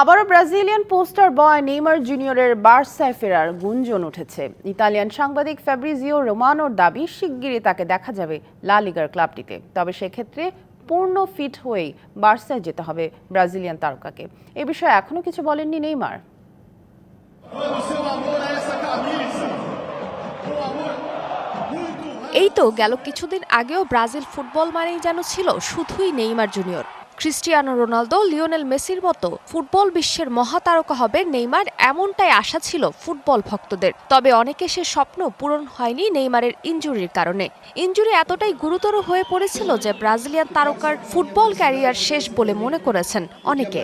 আবারও Brazilian poster বয় Neymar জুনিয়রের বার্সায় ফেরার গুঞ্জন উঠেছে। ইতালিয়ান সাংবাদিক ফ্যাব্রিজিও রোমানোর দাবি, শিগগিরই তাকে দেখা যাবে লা লিগার ক্লাবটিতে। তবে সেক্ষেত্রে পূর্ণ ফিট হয়েই বার্সায় যেতে হবে ব্রাজিলিয়ান তারকাকে। এ বিষয়ে এখনও কিছু বলেননি নেইমার। এই তো গেল কিছুদিন আগেও ব্রাজিল ফুটবল মানেই যেন ছিল শুধুই Neymar Junior. Cristiano Ronaldo, Lionel মেসির মতো ফুটবল বিশ্বের মহাতারকা হবে নেইমার, এমনটাই আশা ছিল ফুটবল ভক্তদের। তবে অনেকে সে স্বপ্ন পূরণ হয়নি নেইমারের ইঞ্জুরির কারণে। ইঞ্জুরি এতটাই গুরুতর হয়ে পড়েছিল যে ব্রাজিলিয়ান তারকার ফুটবল ক্যারিয়ার শেষ বলে মনে করেছেন অনেকে।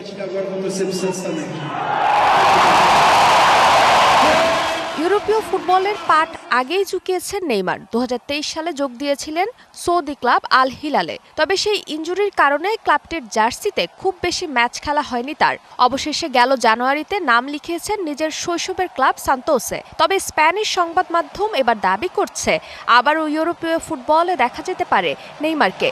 ফুটবলের পাট আগেই চুকিয়েছেন নেইমার। দু হাজার তেইশ সালে যোগ দিয়েছিলেন সৌদি ক্লাব আল হিলালে তবে সেই ইনজুরির কারণে ক্লাবটির জার্সিতে খুব বেশি ম্যাচ খেলা হয়নি তার। অবশেষে গেল জানুয়ারিতে নাম লিখিয়েছেন নিজের শৈশবের ক্লাব সান্তোসে। তবে স্প্যানিশ সংবাদ মাধ্যম এবার দাবি করছে, আবারও ইউরোপীয় ফুটবলে দেখা যেতে পারে নেইমারকে।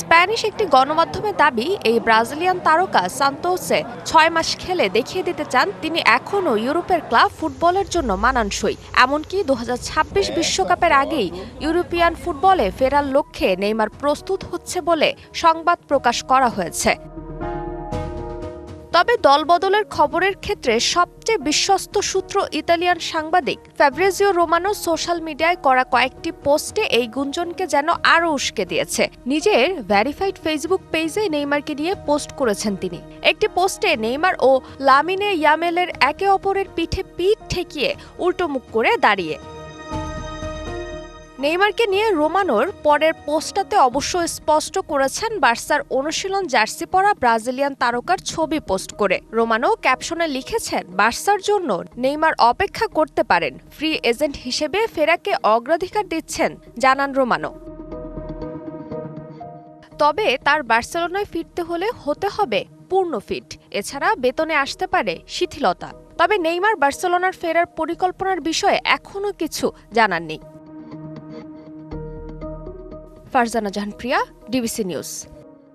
স্প্যানিশ একটি গণমাধ্যমের দাবি, এই ব্রাজিলিয়ান তারকা সান্তোসে ছয় মাস খেলে দেখিয়ে দিতে চান তিনি এখনও ইউরোপের ক্লাব ফুটবলের জন্য মানানসই। এমনকি দু হাজার বিশ্বকাপের আগেই ইউরোপিয়ান ফুটবলে ফেরার লক্ষ্যে নেইমার প্রস্তুত হচ্ছে বলে সংবাদ প্রকাশ করা হয়েছে। তবে দলবদলের খবরের ক্ষেত্রে সবচেয়ে বিশ্বস্ত সূত্র ইতালিয়ান সাংবাদিক ফ্যাব্রেজিও রোমানো সোশ্যাল মিডিয়ায় করা কয়েকটি পোস্টে এই গুঞ্জনকে যেন আরও উস্কে দিয়েছে। নিজের ভ্যারিফাইড ফেসবুক পেজে নেইমারকে নিয়ে পোস্ট করেছেন তিনি। একটি পোস্টে নেইমার ও লামিনে ইয়ামেলের একে অপরের পিঠে পিঠ ঠেকিয়ে উল্টো মুখ করে দাঁড়িয়ে নেইমারকে নিয়ে রোমানোর পরের পোস্টটাতে অবশ্য স্পষ্ট করেছেন বার্সার অনুশীলন জার্সি পরা ব্রাজিলিয়ান তারকার ছবি পোস্ট করে। রোমানো ক্যাপশনে লিখেছেন, বার্সার জন্য নেইমার অপেক্ষা করতে পারেন। ফ্রি এজেন্ট হিসেবে ফেরাকে অগ্রাধিকার দিচ্ছেন, জানান রোমানো। তবে তার বার্সেলোনায় ফিরতে হলে হতে হবে পূর্ণ ফিট। এছাড়া বেতনে আসতে পারে শিথিলতা। তবে নেইমার বার্সেলোনার ফেরার পরিকল্পনার বিষয়ে এখনও কিছু জানাননি। Farzana Jahan Priya DBC News.